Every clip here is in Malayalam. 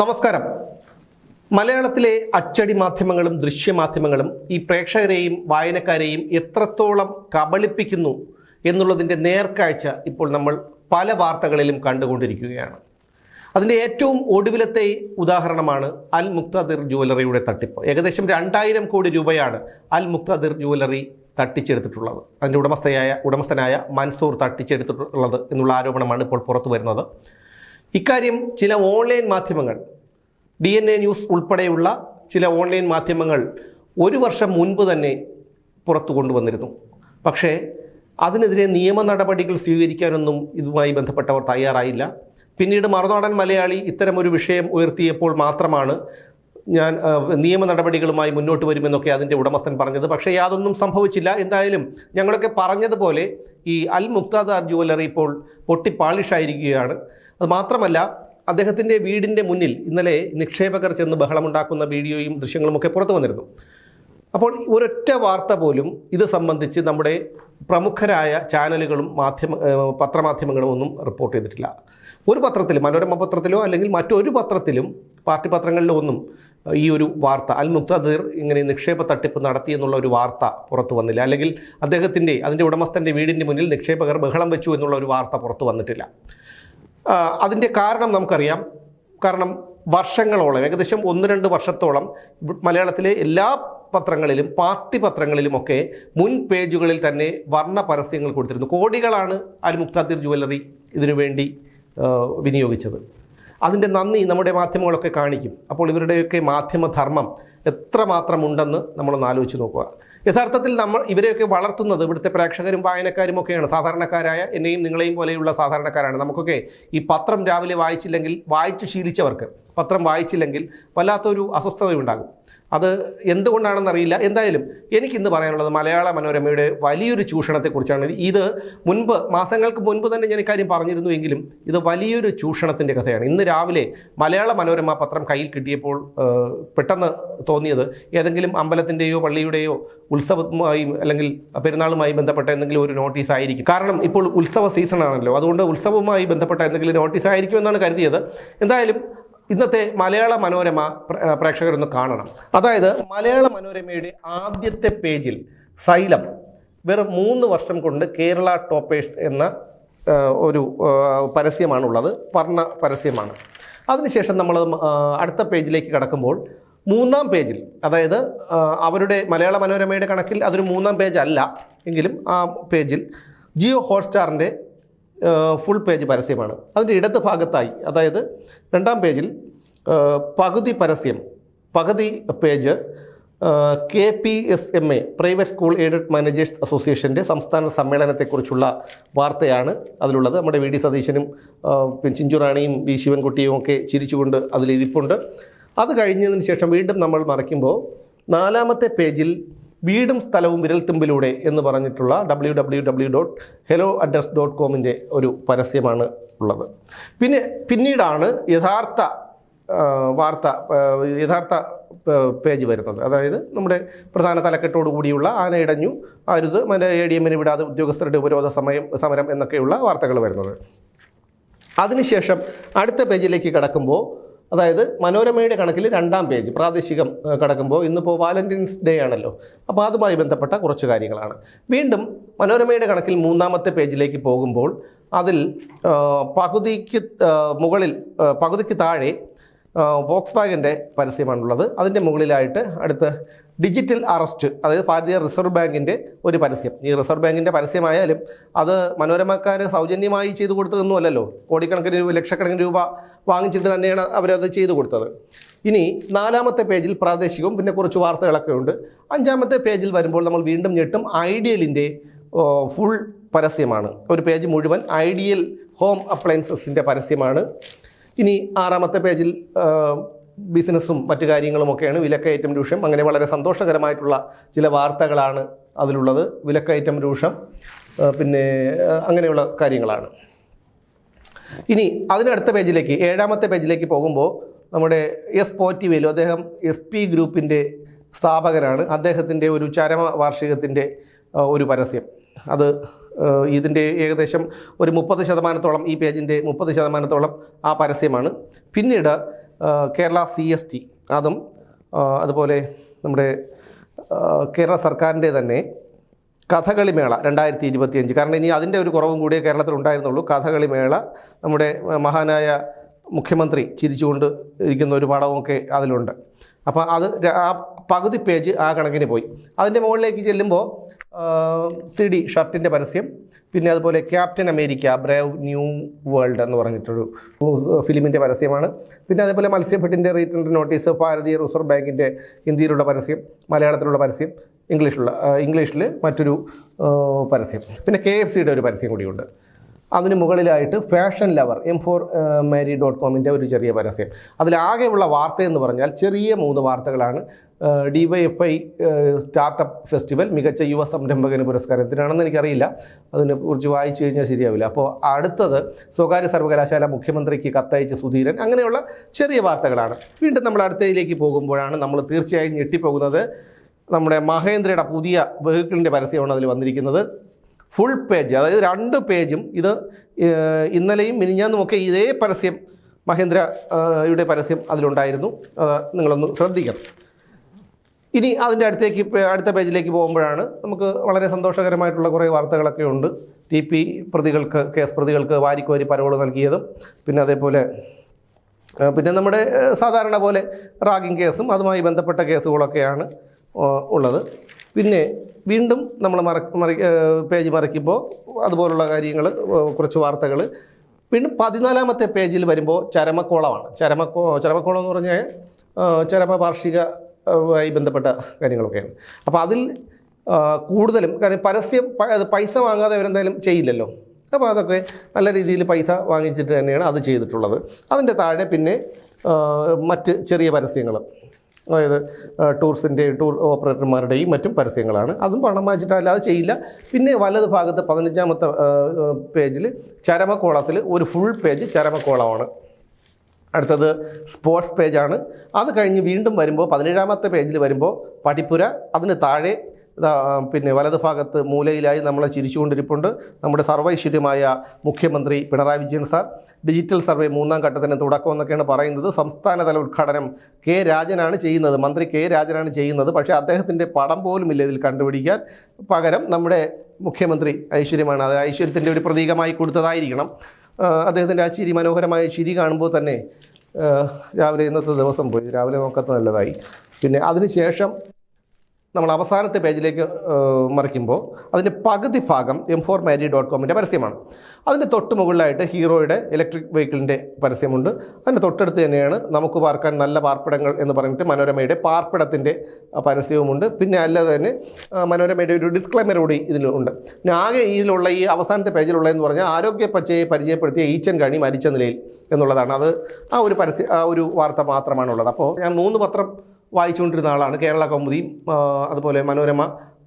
നമസ്കാരം. മലയാളത്തിലെ അച്ചടി മാധ്യമങ്ങളും ദൃശ്യമാധ്യമങ്ങളും ഈ പ്രേക്ഷകരെയും വായനക്കാരെയും എത്രത്തോളം കബളിപ്പിക്കുന്നു എന്നുള്ളതിന്റെ നേർക്കാഴ്ച ഇപ്പോൾ നമ്മൾ പല വാർത്തകളിലും കണ്ടുകൊണ്ടിരിക്കുകയാണ്. അതിന്റെ ഏറ്റവും ഒടുവിലത്തെ ഉദാഹരണമാണ് അൽ മുക്താദിർ ജുവലറിയുടെ തട്ടിപ്പ്. ഏകദേശം രണ്ടായിരം കോടി രൂപയാണ് അൽ മുക്താദിർ ജുവലറി തട്ടിച്ചെടുത്തിട്ടുള്ളത്. അതിന്റെ ഉടമസ്ഥയായ ഉടമസ്ഥനായ മൻസൂർ തട്ടിച്ചെടുത്തിട്ടുള്ളത് എന്നുള്ള ആരോപണമാണ് ഇപ്പോൾ പുറത്തു വരുന്നത്. ഇക്കാര്യം ചില ഓൺലൈൻ മാധ്യമങ്ങൾ ഡി എൻ എ ന്യൂസ് ഉൾപ്പെടെയുള്ള ചില ഓൺലൈൻ മാധ്യമങ്ങൾ ഒരു വർഷം മുൻപ് തന്നെ പുറത്തു കൊണ്ടുവന്നിരുന്നു. പക്ഷേ അതിനെതിരെ നിയമ നടപടികൾ സ്വീകരിക്കാനൊന്നും ഇതുമായി ബന്ധപ്പെട്ടവർ തയ്യാറായില്ല. പിന്നീട് മറുനാടൻ മലയാളി ഇത്തരമൊരു വിഷയം ഉയർത്തിയപ്പോൾ മാത്രമാണ് ഞാൻ നിയമ നടപടികളുമായി മുന്നോട്ട് വരുമെന്നൊക്കെ അതിന്റെ ഉടമസ്ഥൻ പറഞ്ഞത്. പക്ഷേ യാതൊന്നും സംഭവിച്ചില്ല. എന്തായാലും ഞങ്ങളൊക്കെ പറഞ്ഞതുപോലെ ഈ അൽ മുക്താദാർ ജുവലറി ഇപ്പോൾ പൊട്ടി പാളിഷായിരിക്കുകയാണ് അത് മാത്രമല്ല അദ്ദേഹത്തിന്റെ വീടിന്റെ മുന്നിൽ ഇന്നലെ നിക്ഷേപകർ ചെന്ന് ബഹളമുണ്ടാക്കുന്ന വീഡിയോയും ദൃശ്യങ്ങളുമൊക്കെ പുറത്തു വന്നിരുന്നു. അപ്പോൾ ഒരൊറ്റ വാർത്ത പോലും ഇത് സംബന്ധിച്ച് നമ്മുടെ പ്രമുഖരായ ചാനലുകളും മാധ്യമ പത്രമാധ്യമങ്ങളും ഒന്നും റിപ്പോർട്ട് ചെയ്തിട്ടില്ല. ഒരു പത്രത്തിൽ മനോരമ പത്രത്തിലോ അല്ലെങ്കിൽ മറ്റൊരു പത്രത്തിലും പാർട്ടി പത്രങ്ങളിലോ ഒന്നും ഈ ഒരു വാർത്ത അൽ മുക്തദീർ ഇങ്ങനെ നിക്ഷേപ തട്ടിപ്പ് നടത്തി എന്നുള്ള ഒരു വാർത്ത പുറത്തു വന്നില്ല. അല്ലെങ്കിൽ അദ്ദേഹത്തിന്റെ അതിന്റെ ഉടമസ്ഥന്റെ വീടിന്റെ മുന്നിൽ നിക്ഷേപകർ ബഹളം വെച്ചു എന്നുള്ള ഒരു വാർത്ത പുറത്തു വന്നിട്ടില്ല. അതിന്റെ കാരണം നമുക്കറിയാം. കാരണം വർഷങ്ങളോളം ഏകദേശം ഒന്ന് രണ്ട് വർഷത്തോളം മലയാളത്തിലെ എല്ലാ പത്രങ്ങളിലും പാർട്ടി പത്രങ്ങളിലുമൊക്കെ മുൻ പേജുകളിൽ തന്നെ വർണ പരസ്യങ്ങൾ കൊടുത്തിരുന്നു. കോടികളാണ് അൽ മുക്താദിർ ജുവല്ലറി ഇതിനു വേണ്ടി ആ, വിനിയോഗിച്ചത്. അതിന്റെ നന്ദി നമ്മുടെ മാധ്യമങ്ങളൊക്കെ കാണിക്കും. അപ്പോൾ ഇവരുടെയൊക്കെ മാധ്യമധർമ്മം എത്രമാത്രം ഉണ്ടെന്ന് നമ്മളൊന്ന് ആലോചിച്ച് നോക്കുക. യഥാർത്ഥത്തിൽ നമ്മൾ ഇവരെയൊക്കെ വളർത്തുന്നത് ഇവിടുത്തെ പ്രേക്ഷകരും വായനക്കാരും ഒക്കെയാണ്. സാധാരണക്കാരായ എന്നെയും നിങ്ങളെയും പോലെയുള്ള സാധാരണക്കാരാണ്. നമുക്കൊക്കെ ഈ പത്രം രാവിലെ വായിച്ചില്ലെങ്കിൽ വായിച്ചു ശീലിച്ചവർക്ക് പത്രം വായിച്ചില്ലെങ്കിൽ വല്ലാത്തൊരു അസ്വസ്ഥതയുണ്ടാകും. അത് എന്തുകൊണ്ടാണെന്നറിയില്ല. എന്തായാലും എനിക്കിന്ന് പറയാനുള്ളത് മലയാള മനോരമയുടെ വലിയൊരു ചൂഷണത്തെക്കുറിച്ചാണ്. ഇത് മുൻപ് മാസങ്ങൾക്ക് മുൻപ് തന്നെ ഞാൻ ഇക്കാര്യം പറഞ്ഞിരുന്നു എങ്കിലും ഇത് വലിയൊരു ചൂഷണത്തിന്റെ കഥയാണ്. ഇന്ന് രാവിലെ മലയാള മനോരമ പത്രം കയ്യിൽ കിട്ടിയപ്പോൾ പെട്ടെന്ന് തോന്നിയത് ഏതെങ്കിലും അമ്പലത്തിന്റെയോ പള്ളിയുടെയോ ഉത്സവമായി അല്ലെങ്കിൽ പെരുന്നാളുമായി ബന്ധപ്പെട്ട എന്തെങ്കിലും ഒരു നോട്ടീസ് ആയിരിക്കും. കാരണം ഇപ്പോൾ ഉത്സവ സീസണാണല്ലോ. അതുകൊണ്ട് ഉത്സവവുമായി ബന്ധപ്പെട്ട എന്തെങ്കിലും നോട്ടീസ് ആയിരിക്കും എന്നാണ് കരുതിയത്. എന്തായാലും ഇന്നത്തെ മലയാള മനോരമ പ്ര- പ്രേക്ഷകരൊന്ന് കാണണം. അതായത് മലയാള മനോരമയുടെ ആദ്യത്തെ പേജിൽ സൈലം വെറും മൂന്ന് വർഷം കൊണ്ട് കേരള ടോപ്പേഴ്സ് എന്ന ഒരു പരസ്യമാണുള്ളത്. വർണ പരസ്യമാണ്. അതിനുശേഷം നമ്മൾ അടുത്ത പേജിലേക്ക് കടക്കുമ്പോൾ മൂന്നാം പേജിൽ അതായത് അവരുടെ മലയാള മനോരമയുടെ കണക്കിൽ അതൊരു മൂന്നാം പേജ് അല്ല എങ്കിലും ആ പേജിൽ ജിയോ ഹോട്ട്സ്റ്റാറിന്റെ ഫുൾ പേജ് പരസ്യമാണ്. അതിന്റെ ഇടത് ഭാഗത്തായി അതായത് രണ്ടാം പേജിൽ പകുതി പരസ്യം പകുതി page K P S M A private school aided managers അസോസിയേഷന്റെ സംസ്ഥാന സമ്മേളനത്തെക്കുറിച്ചുള്ള വാർത്തയാണ് അതിലുള്ളത്. നമ്മുടെ വി ഡി സതീശനും ആ, പിന്നെ ചിഞ്ചുറാണിയും വി ശിവൻകുട്ടിയും ഒക്കെ ചിരിച്ചുകൊണ്ട് അതിലിരിപ്പുണ്ട് അത് കഴിഞ്ഞതിന് ശേഷം വീണ്ടും നമ്മൾ മറയ്ക്കുമ്പോൾ നാലാമത്തെ പേജിൽ വീടും സ്ഥലവും വിരൽത്തുമ്പിലൂടെ എന്ന് പറഞ്ഞിട്ടുള്ള W W W dot hello address dot കോമിന്റെ ഒരു പരസ്യമാണ് ഉള്ളത്. പിന്നെ പിന്നീടാണ് യഥാർത്ഥ വാർത്ത യഥാർത്ഥ പേജ് വരുന്നത്. അതായത് നമ്മുടെ പ്രധാന തലക്കെട്ടോടു കൂടിയുള്ള ആന ഇടഞ്ഞു അരുത് എ ഡി എമ്മിന് വിടാതെ ഉദ്യോഗസ്ഥരുടെ ഉപരോധ സമയം സമരം എന്നൊക്കെയുള്ള വാർത്തകൾ വരുന്നത്. അതിനുശേഷം അടുത്ത പേജിലേക്ക് കടക്കുമ്പോൾ അതായത് മനോരമയുടെ കണക്കിൽ രണ്ടാം പേജ് പ്രാദേശികം കടക്കുമ്പോൾ ഇന്നിപ്പോൾ വാലന്റൈൻസ് ഡേ ആണല്ലോ. അപ്പോൾ അതുമായി ബന്ധപ്പെട്ട കുറച്ച് കാര്യങ്ങളാണ്. വീണ്ടും മനോരമയുടെ കണക്കിൽ മൂന്നാമത്തെ പേജിലേക്ക് പോകുമ്പോൾ അതിൽ പകുതിക്ക് മുകളിൽ പകുതിക്ക് താഴെ വോക്സ് വാഗന്റെ പരസ്യമാണുള്ളത്. അതിന്റെ മുകളിലായിട്ട് അടുത്ത് ഡിജിറ്റൽ അറസ്റ്റ് അതായത് ഭാരതീയ റിസർവ് ബാങ്കിന്റെ ഒരു പരസ്യം. ഈ റിസർവ് ബാങ്കിന്റെ പരസ്യമായാലും അത് മനോരമക്കാർ സൗജന്യമായി ചെയ്തു കൊടുത്തതൊന്നുമല്ലല്ലോ കോടിക്കണക്കിന് രൂപ ലക്ഷക്കണക്കിന് രൂപ വാങ്ങിച്ചിട്ട് തന്നെയാണ് അവരത് ചെയ്തു കൊടുത്തത്. ഇനി നാലാമത്തെ പേജിൽ പ്രാദേശികവും പിന്നെ കുറച്ച് വാർത്തകളൊക്കെ ഉണ്ട്. അഞ്ചാമത്തെ പേജിൽ വരുമ്പോൾ നമ്മൾ വീണ്ടും ഞെട്ടും. ഐഡിയലിന്റെ ഫുൾ പരസ്യമാണ്. ഒരു പേജ് മുഴുവൻ ഐഡിയൽ ഹോം അപ്ലയൻസസിന്റെ പരസ്യമാണ്. ഇനി ആറാമത്തെ പേജിൽ ബിസിനസ്സും മറ്റു കാര്യങ്ങളുമൊക്കെയാണ് വിലക്കയറ്റം രൂക്ഷം. അങ്ങനെ വളരെ സന്തോഷകരമായിട്ടുള്ള ചില വാർത്തകളാണ് അതിലുള്ളത്. വിലക്കയറ്റം രൂക്ഷം പിന്നെ അങ്ങനെയുള്ള കാര്യങ്ങളാണ്. ഇനി അതിനടുത്ത പേജിലേക്ക് ഏഴാമത്തെ പേജിലേക്ക് പോകുമ്പോൾ നമ്മുടെ എസ് പോറ്റിവേലു അദ്ദേഹം എസ് പി ഗ്രൂപ്പിന്റെ സ്ഥാപകനാണ്. അദ്ദേഹത്തിന്റെ ഒരു ചരമ വാർഷികത്തിന്റെ ഒരു പരസ്യം. അത് ഇതിന്റെ ഏകദേശം ഒരു മുപ്പത് ശതമാനത്തോളം ഈ പേജിന്റെ മുപ്പത് ശതമാനത്തോളം ആ പരസ്യമാണ്. പിന്നീട് കേരള സി എസ് ടി അതും അതുപോലെ നമ്മുടെ കേരള സർക്കാരിന്റെ തന്നെ കഥകളി മേള രണ്ടായിരത്തി ഇരുപത്തിയഞ്ച് കാരണം ഇനി അതിന്റെ ഒരു കുറവും കൂടിയേ കേരളത്തിൽ ഉണ്ടായിരുന്നുള്ളൂ. കഥകളി മേള നമ്മുടെ മഹാനായ മുഖ്യമന്ത്രി ചിരിച്ചുകൊണ്ട് ഇരിക്കുന്ന ഒരു പടവുമൊക്കെ അതിലുണ്ട്. അപ്പോൾ അത് ആ പകുതി പേജ് ആ കണക്കിന് പോയി. അതിന്റെ മുകളിലേക്ക് ചെല്ലുമ്പോൾ സി ഡി ഷർട്ടിന്റെ പരസ്യം. പിന്നെ അതുപോലെ Captain America Brave New World എന്ന് പറഞ്ഞിട്ടൊരു ഫിലിമിന്റെ പരസ്യമാണ്. പിന്നെ അതേപോലെ മത്സ്യഭട്ടിന്റെ റീറ്റേൺ നോട്ടീസ് ഭാരതീയ റിസർവ് ബാങ്കിന്റെ ഹിന്ദിയിലുള്ള പരസ്യം മലയാളത്തിലുള്ള പരസ്യം ഇംഗ്ലീഷിലുള്ള ആ, ഇംഗ്ലീഷിൽ മറ്റൊരു പരസ്യം. പിന്നെ കെ എഫ് സിയുടെ ഒരു പരസ്യം കൂടിയുണ്ട്. അതിന് മുകളിലായിട്ട് fashion lover M four marry dot കോമിന്റെ ഒരു ചെറിയ പരസ്യം. അതിലാകെയുള്ള വാർത്ത എന്ന് പറഞ്ഞാൽ ചെറിയ മൂന്ന് വാർത്തകളാണ്. D Y F I startup festival മികച്ച യുവ സംരംഭകന് പുരസ്കാരം എന്തിനാണെന്ന് എനിക്കറിയില്ല. അതിനെ കുറിച്ച് വായിച്ചു കഴിഞ്ഞാൽ ശരിയാവില്ല. അപ്പോൾ അടുത്തത് സ്വകാര്യ സർവകലാശാല മുഖ്യമന്ത്രിക്ക് കത്തയച്ച സുധീരൻ അങ്ങനെയുള്ള ചെറിയ വാർത്തകളാണ്. വീണ്ടും നമ്മൾ അടുത്തതിലേക്ക് പോകുമ്പോഴാണ് നമ്മൾ തീർച്ചയായും ഞെട്ടിപ്പോകുന്നത്. നമ്മുടെ മഹേന്ദ്രയുടെ പുതിയ വെഹിക്കിളിന്റെ പരസ്യമാണ് അതിൽ വന്നിരിക്കുന്നത്. ഫുൾ പേജ് അതായത് രണ്ട് പേജും ഇത് ഇന്നലെയും മിനിഞ്ഞാന്നും ഒക്കെ ഇതേ പരസ്യം മഹേന്ദ്രയുടെ പരസ്യം അതിലുണ്ടായിരുന്നു. അത് നിങ്ങളൊന്ന് ശ്രദ്ധിക്കണം. ഇനി അതിന്റെ അടുത്തേക്ക് അടുത്ത പേജിലേക്ക് പോകുമ്പോഴാണ് നമുക്ക് വളരെ സന്തോഷകരമായിട്ടുള്ള കുറേ വാർത്തകളൊക്കെ ഉണ്ട്. ടി പി പ്രതികൾക്ക് കേസ് പ്രതികൾക്ക് വാരിക്കോരി പരോൾ നൽകിയതും പിന്നെ അതേപോലെ പിന്നെ നമ്മുടെ സാധാരണ പോലെ റാഗിങ് കേസും അതുമായി ബന്ധപ്പെട്ട കേസുകളൊക്കെയാണ് ഉള്ളത്. പിന്നെ വീണ്ടും നമ്മൾ മറ പേജ് മറിക്കുമ്പോൾ അതുപോലുള്ള കാര്യങ്ങൾ കുറച്ച് വാർത്തകൾ വീണ്ടും പതിനാലാമത്തെ പേജിൽ വരുമ്പോൾ ചരമക്കോളമാണ്. ചരമക്കോ ചരമക്കോളം എന്ന് പറഞ്ഞാൽ ചരമ വാർഷിക ആയി ബന്ധപ്പെട്ട കാര്യങ്ങളൊക്കെയാണ്. അപ്പോൾ അതിൽ കൂടുതലും കാരണം പരസ്യം പൈസ വാങ്ങാതെ അവരെന്തായാലും ചെയ്യില്ലല്ലോ. അപ്പോൾ അതൊക്കെ നല്ല രീതിയിൽ പൈസ വാങ്ങിച്ചിട്ട് തന്നെയാണ് അത് ചെയ്തിട്ടുള്ളത്. അതിന്റെ താഴെ പിന്നെ മറ്റ് ചെറിയ പരസ്യങ്ങൾ അതായത് ടൂർസിന്റെയും ടൂർ ഓപ്പറേറ്റർമാരുടെയും മറ്റും പരസ്യങ്ങളാണ്. അതും പണം വായിച്ചിട്ടല്ല അത് ചെയ്യില്ല. പിന്നെ വലത് ഭാഗത്ത് പതിനഞ്ചാമത്തെ പേജിൽ ചരമക്കോളത്തിൽ ഒരു ഫുൾ പേജ് ചരമക്കോളമാണ്. അടുത്തത് സ്പോർട്സ് പേജാണ് അത് കഴിഞ്ഞ് വീണ്ടും വരുമ്പോൾ പതിനേഴാമത്തെ പേജിൽ വരുമ്പോൾ പഠിപ്പുര അതിന് താഴെ പിന്നെ വലത് ഭാഗത്ത് മൂലയിലായി നമ്മളെ ചിരിച്ചുകൊണ്ടിരിപ്പുണ്ട്. നമ്മുടെ സർവൈശ്വര്യമായ മുഖ്യമന്ത്രി Pinarayi Vijayan sir. Digital survey മൂന്നാം ഘട്ടത്തിന് തുടക്കം എന്നൊക്കെയാണ് പറയുന്നത്. സംസ്ഥാനതല ഉദ്ഘാടനം കെ രാജനാണ് ചെയ്യുന്നത്. മന്ത്രി കെ രാജനാണ് ചെയ്യുന്നത്. പക്ഷേ അദ്ദേഹത്തിന്റെ പടം പോലും ഇല്ല ഇതിൽ കണ്ടുപിടിക്കാൻ. പകരം നമ്മുടെ മുഖ്യമന്ത്രി ഐശ്വര്യമാണ്. അത് ഐശ്വര്യത്തിന്റെ ഒരു പ്രതീകമായി കൊടുത്തതായിരിക്കണം. അദ്ദേഹത്തിന്റെ ആ ചിരി മനോഹരമായ ചിരി കാണുമ്പോൾ തന്നെ രാവിലെ ഇന്നത്തെ ദിവസം പോയി. രാവിലെ നോക്കാത്ത നല്ലതായി. പിന്നെ അതിനുശേഷം നമ്മൾ അവസാനത്തെ പേജിലേക്ക് മറിക്കുമ്പോൾ അതിന്റെ പകുതി ഭാഗം എം ഫോർ മാരി ഡോട്ട് കോമിന്റെ പരസ്യമാണ്. അതിന്റെ തൊട്ട് മുകളിലായിട്ട് ഹീറോയുടെ ഇലക്ട്രിക് വെഹിക്കിളിന്റെ പരസ്യമുണ്ട്. അതിന്റെ തൊട്ടടുത്ത് തന്നെയാണ് നമുക്ക് പാർക്കാൻ നല്ല പാർപ്പിടങ്ങൾ എന്ന് പറഞ്ഞിട്ട് മനോരമയുടെ പാർപ്പിടത്തിന്റെ പരസ്യവുമുണ്ട്. പിന്നെ അല്ലാതെ തന്നെ മനോരമയുടെ ഒരു ഡിസ്ക്ലൈമർ കൂടി ഇതിലുണ്ട് പിന്നെ ആകെ ഇതിലുള്ള ഈ അവസാനത്തെ പേജിലുള്ള എന്ന് പറഞ്ഞാൽ ആരോഗ്യ പച്ചയെ പരിചയപ്പെടുത്തിയ ഈച്ചൻ കണി മരിച്ച നിലയിൽ എന്നുള്ളതാണ്. അത് ആ ഒരു പരസ്യ ആ ഒരു വാർത്ത മാത്രമാണുള്ളത്. അപ്പോൾ ഞാൻ മൂന്ന് പത്രം വായിച്ചുകൊണ്ടിരുന്ന ആളാണ്. കേരള കൗമുദിയും അതുപോലെ മനോരമ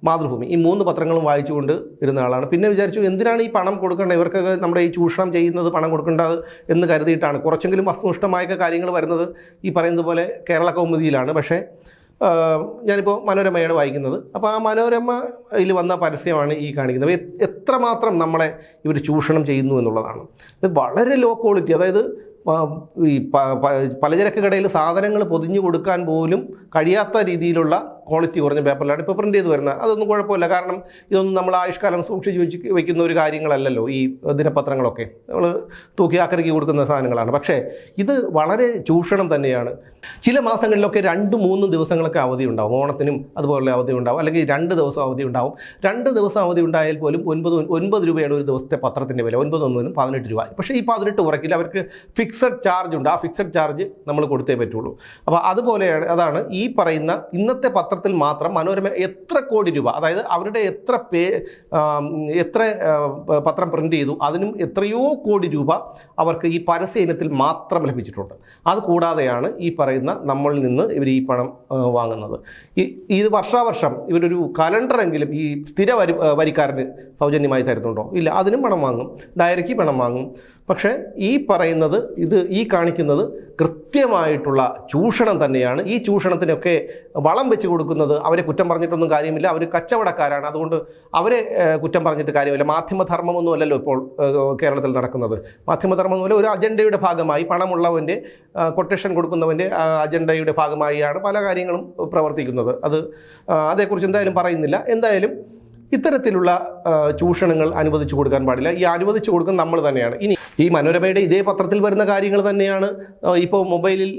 മാതൃഭൂമി. ഈ മൂന്ന് പത്രങ്ങളും വായിച്ചുകൊണ്ട് ഇരുന്ന ആളാണ്. പിന്നെ വിചാരിച്ചു എന്തിനാണ് ഈ പണം കൊടുക്കേണ്ടത്? ഇവർക്കൊക്കെ നമ്മുടെ ഈ ചൂഷണം ചെയ്യുന്നത് പണം കൊടുക്കേണ്ടത് എന്ന് കരുതിയിട്ടാണ്. കുറച്ചെങ്കിലും വസ്തുനിഷ്ഠമായൊക്കെ കാര്യങ്ങൾ വരുന്നത് ഈ പറയുന്നത് പോലെ കേരള കൗമുദിയിലാണ്. പക്ഷേ ഞാനിപ്പോൾ മനോരമയാണ് വായിക്കുന്നത്. അപ്പോൾ ആ മനോരമയിൽ വന്ന പരസ്യമാണ് ഈ കാണിക്കുന്നത്. എത്രമാത്രം നമ്മളെ ഇവർ ചൂഷണം ചെയ്യുന്നു എന്നുള്ളതാണ്. ഇത് വളരെ ലോ ക്വാളിറ്റി അതായത് ഈ പലചരക്ക് കടയിൽ സാധനങ്ങൾ പൊതിഞ്ഞു കൊടുക്കാൻ പോലും കഴിയാത്ത രീതിയിലുള്ള ക്വാളിറ്റി കുറഞ്ഞ പേപ്പറിലാണ് ഇപ്പോൾ പ്രിന്റ് ചെയ്ത് വരുന്നത്. അതൊന്നും കുഴപ്പമില്ല. കാരണം ഇതൊന്നും നമ്മൾ ആയുഷ്കാലം സൂക്ഷിച്ച് വെച്ച് വയ്ക്കുന്ന ഒരു കാര്യങ്ങളല്ലല്ലോ ഈ ദിനപത്രങ്ങളൊക്കെ. നമ്മൾ തൂക്കി ആക്രയ്ക്ക് കൊടുക്കുന്ന സാധനങ്ങളാണ്. പക്ഷേ ഇത് വളരെ ചൂഷണം തന്നെയാണ്. ചില മാസങ്ങളിലൊക്കെ രണ്ട് മൂന്ന് ദിവസങ്ങളൊക്കെ അവധി ഉണ്ടാവും. ഓണത്തിനും അതുപോലെ അവധി ഉണ്ടാവും. അല്ലെങ്കിൽ രണ്ട് ദിവസം അവധി ഉണ്ടാവും. രണ്ട് ദിവസം അവധി ഉണ്ടായാൽ പോലും ഒൻപത് ഒൻപത് രൂപയാണ് ഒരു ദിവസത്തെ പത്രത്തിന്റെ വില. ഒൻപത് ഒന്നും പതിനെട്ട് രൂപ. പക്ഷേ ഈ പതിനെട്ട് കുറയ്ക്കില്ല. അവർക്ക് ഫിക്സഡ് ചാർജ് ഉണ്ട്. ആ ഫിക്സഡ് ചാർജ് നമ്മൾ കൊടുത്തേ പറ്റുള്ളൂ. അപ്പോൾ അതുപോലെയാണ് അതാണ് ഈ പറയുന്ന ഇന്നത്തെ പത്രത്തിൽ മാത്രം മനോരമ എത്ര കോടി രൂപ അതായത് അവരുടെ എത്ര പേ എത്ര പത്രം പ്രിന്റ് ചെയ്തു അതിനും എത്രയോ കോടി രൂപ അവർക്ക് ഈ പരസ്യ ഇനത്തിൽ മാത്രം ലഭിച്ചിട്ടുണ്ട്. അതുകൂടാതെയാണ് ഈ പറയുന്ന നമ്മളിൽ നിന്ന് ഇവർ ഈ പണം വാങ്ങുന്നത്. ഈ ഇത് വർഷാവർഷം ഇവരൊരു കലണ്ടറെങ്കിലും ഈ സ്ഥിര വരി വരിക്കാരന് സൗജന്യമായി തരുന്നുണ്ടോ? ഇല്ല അതിനും പണം വാങ്ങും. ഡയറിക്ക് പണം വാങ്ങും. പക്ഷേ ഈ പറയുന്നത് ഇത് ഈ കാണിക്കുന്നത് കൃത്യമായിട്ടുള്ള ചൂഷണം തന്നെയാണ്. ഈ ചൂഷണത്തിനൊക്കെ വളം വെച്ച് കൊടുക്കുന്നത് അവരെ കുറ്റം പറഞ്ഞിട്ടൊന്നും കാര്യമില്ല. അവർ കച്ചവടക്കാരാണ്. അതുകൊണ്ട് അവരെ കുറ്റം പറഞ്ഞിട്ട് കാര്യമില്ല. മാധ്യമധർമ്മമൊന്നും അല്ലല്ലോ ഇപ്പോൾ കേരളത്തിൽ നടക്കുന്നത്. മാധ്യമധർമ്മം എന്ന് ഒരു അജണ്ടയുടെ ഭാഗമായി പണമുള്ളവന്റെ കൊട്ടേഷൻ കൊടുക്കുന്നവന്റെ അജണ്ടയുടെ ഭാഗമായാണ് പല കാര്യങ്ങളും പ്രവർത്തിക്കുന്നത്. അത് അതേക്കുറിച്ച് എന്തായാലും പറയുന്നില്ല. എന്തായാലും ഇത്തരത്തിലുള്ള ചൂഷണങ്ങൾ അനുവദിച്ചു കൊടുക്കാൻ പാടില്ല. ഈ അനുവദിച്ചു കൊടുക്കുന്ന നമ്മൾ തന്നെയാണ്. ഇനി ഈ മനോരമയുടെ ഇതേ പത്രത്തിൽ വരുന്ന കാര്യങ്ങൾ തന്നെയാണ് ഇപ്പോൾ മൊബൈലിൽ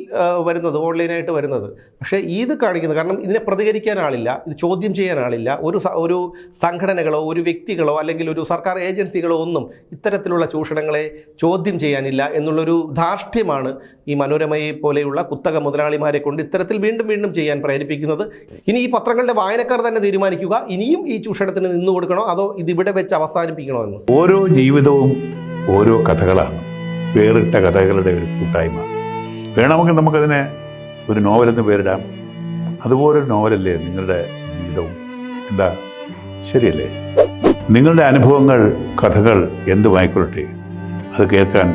വരുന്നത് ഓൺലൈനായിട്ട് വരുന്നത്. പക്ഷേ ഇത് കാണിക്കുന്നത് കാരണം ഇതിനെ പ്രതികരിക്കാൻ ആളില്ല ഇത് ചോദ്യം ചെയ്യാൻ ആളില്ല. ഒരു ഒരു സംഘടനകളോ ഒരു വ്യക്തികളോ അല്ലെങ്കിൽ ഒരു സർക്കാർ ഏജൻസികളോ ഒന്നും ഇത്തരത്തിലുള്ള ചൂഷണങ്ങളെ ചോദ്യം ചെയ്യാനില്ല എന്നുള്ളൊരു ധാർഷ്ട്യമാണ് ഈ മനോരമയെ പോലെയുള്ള കുത്തക മുതലാളിമാരെ കൊണ്ട് ഇത്തരത്തിൽ വീണ്ടും വീണ്ടും ചെയ്യാൻ പ്രേരിപ്പിക്കുന്നത്. ഇനി ഈ പത്രങ്ങളുടെ വായനക്കാർ തന്നെ തീരുമാനിക്കുക. ഇനിയും ഈ ചൂഷണത്തിന് നിന്നു കൊടുക്കണോ? അതോ ഇതിവിടെ വെച്ച് അവസാനിപ്പിക്കണോ എന്ന്? ഓരോ ജീവിതവും ഓരോ കഥകളാണ്. വേറിട്ട കഥകളുടെ ഒരു കൂട്ടായ്മ. വേണമെങ്കിൽ നമുക്കതിനെ ഒരു നോവലെന്ന് പേരിടാം. അതുപോലൊരു നോവലല്ലേ നിങ്ങളുടെ ജീവിതവും? എന്താ? ശരിയല്ലേ? നിങ്ങളുടെ അനുഭവങ്ങൾ കഥകൾ എന്തുമായിക്കൊള്ളട്ടെ അത് കേൾക്കാൻ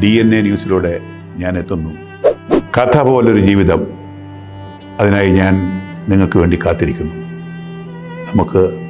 ഡി എൻ എ ന്യൂസിലൂടെ ഞാൻ എത്തുന്നു. കഥ പോലൊരു ജീവിതം. അതിനായി ഞാൻ നിങ്ങൾക്ക് വേണ്ടി കാത്തിരിക്കുന്നു. നമുക്ക്